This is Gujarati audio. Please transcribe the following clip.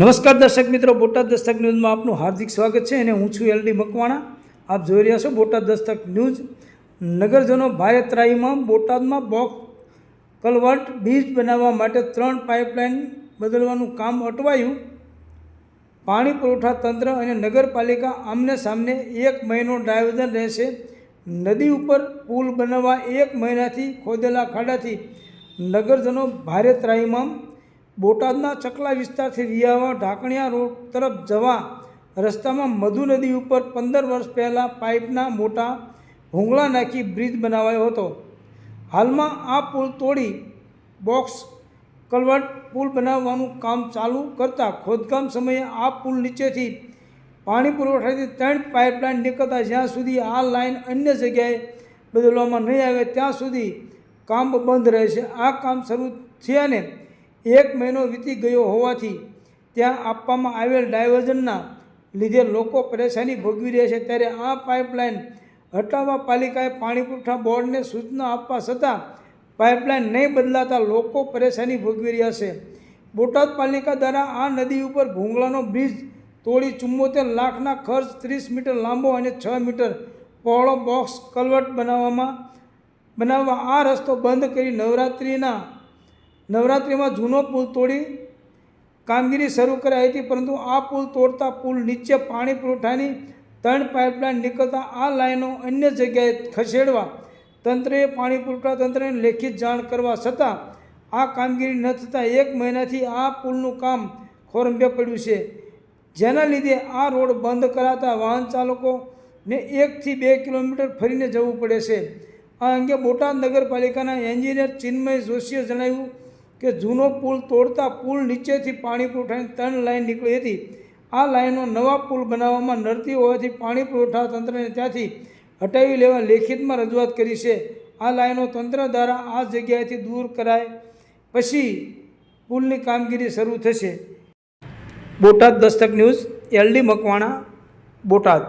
નમસ્કાર દર્શક મિત્રો, બોટાદ દસ્તક ન્યૂઝમાં આપનું હાર્દિક સ્વાગત છે અને હું છું એલડી મકવાણા. આપ જોઈ રહ્યા છો બોટાદ દસ્તક ન્યૂઝ. નગરજનો ભારે ત્રાહીમાં બોટાદમાં બોક્સ કલવર્ટ બ્રિજ બનાવવા માટે ત્રણ પાઇપલાઇન બદલવાનું કામ અટવાયું. પાણી પુરવઠા તંત્ર અને નગરપાલિકા આમને સામને એક મહિનો ડાયવર્ઝન રહેશે. નદી ઉપર પુલ બનાવવા એક મહિનાથી ખોદેલા ખાડાથી નગરજનો ભારે ત્રાહીમામ બોટાદના ચકલા વિસ્તારથી રિયાવા ઢાકણિયા રોડ તરફ જવા રસ્તામાં મધુ નદી ઉપર પંદર વર્ષ પહેલાં પાઇપના મોટા ભૂંગળા નાખી બ્રિજ બનાવાયો હતો. હાલમાં આ પુલ તોડી બોક્સ કલવર્ટ પુલ બનાવવાનું કામ ચાલુ કરતાં ખોદકામ સમયે આ પુલ નીચેથી પાણી પુરવઠાથી ત્રણ પાઇપલાઇન નીકળતા જ્યાં સુધી આ લાઇન અન્ય જગ્યાએ બદલવામાં નહીં આવે, ત્યાં સુધી કામ બંધ રહેશે. આ કામ શરૂ થયાને એક મહિનો વીતી ગયો હોવાથી ત્યાં આપવામાં આવેલ ડાયવર્ઝનના લીધે લોકો પરેશાની ભોગવી રહ્યા છે. ત્યારે આ પાઇપલાઇન હટાવવા પાલિકાએ પાણી પુરવઠા બોર્ડને સૂચના આપવા છતાં પાઇપલાઇન નહીં બદલાતા લોકો પરેશાની ભોગવી રહ્યા છે. બોટાદ પાલિકા દ્વારા આ નદી ઉપર ભૂંગળાનો બ્રિજ તોડી ચુમ્મોતેર લાખના ખર્ચ ત્રીસ મીટર લાંબો અને છ મીટર પહોળો બોક્સ કલવર્ટ બનાવવામાં, બનાવવા આ રસ્તો બંધ કરી નવરાત્રિના નવરાત્રિમાં જૂનો પુલ તોડી કામગીરી શરૂ કરાઈ હતી, પરંતુ આ પુલ તોડતા પુલ નીચે પાણી પુરવઠાની ત્રણ પાઇપલાઇન નીકળતા આ લાઈનો અન્ય જગ્યાએ ખસેડવા તંત્રએ પાણી પુરવઠા તંત્રને લેખિત જાણ કરવા છતાં આ કામગીરી ન થતાં એક મહિનાથી આ પુલનું કામ ખોરંભે પડ્યું છે. જેના લીધે આ રોડ બંધ કરાતા વાહન ચાલકોને એકથી બે કિલોમીટર ફરીને જવું પડે છે. આ અંગે બોટાદ નગરપાલિકાના એન્જિનિયર ચિન્મય જોશીએ જણાવ્યું કે જૂનો પુલ તોડતા પુલ નીચેથી પાણી પુરવઠાની ત્રણ લાઇન નીકળી હતી. આ લાઇનો નવા પુલ બનાવવામાં નડતી હોવાથી પાણી પુરવઠા તંત્રને ત્યાંથી હટાવી લેવા લેખિતમાં રજૂઆત કરી છે. આ લાઇનો તંત્ર દ્વારા આ જગ્યાએથી દૂર કરાય પછી પુલની કામગીરી શરૂ થશે. Botad Dastak news LD Makwana, Botad.